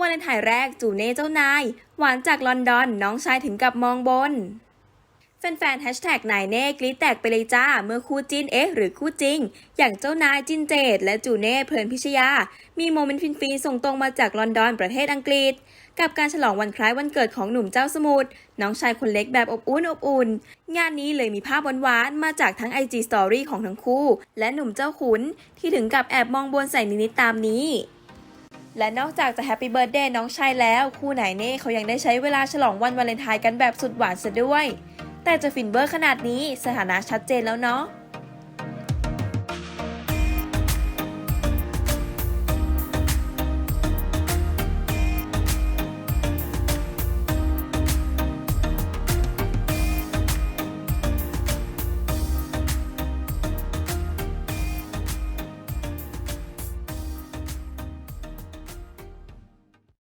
วันเลนไทน์แรกจูเน่เจ้านาย หวานจากลอนดอนน้องชายถึงกับมองบน แฟนๆแฮชแท็กนายเน่กรี๊ดแตกไปเลยจ้า เมื่อคู่จิ้นเอ๊ะหรือคู่จริง อย่างเจ้านายจินเจดและจูเน่เพลินพิชยา มีโมเมนต์ฟินๆส่งตรงมาจากลอนดอนประเทศอังกฤษกับการฉลองวันคล้ายวันเกิดของหนุ่มเจ้าสมุทรน้องชายคนเล็กแบบอบอุ่นอบอุ่น งานนี้เลยมีภาพหวานๆมาจากทั้ง IG Story ของทั้งคู่ และหนุ่มเจ้าขุนที่ถึงกับแอบมองบนใส่นิดๆตามนี้ และนอกจากจะแฮปปี้เบิร์ดเดย์น้องชายแล้ว คู่ไหนเน่เขายังได้ใช้เวลาฉลองวันวาเลนไทน์กันแบบสุดหวานซะด้วย แต่จะฟินเบอร์ขนาดนี้สถานะชัดเจนแล้วเนาะ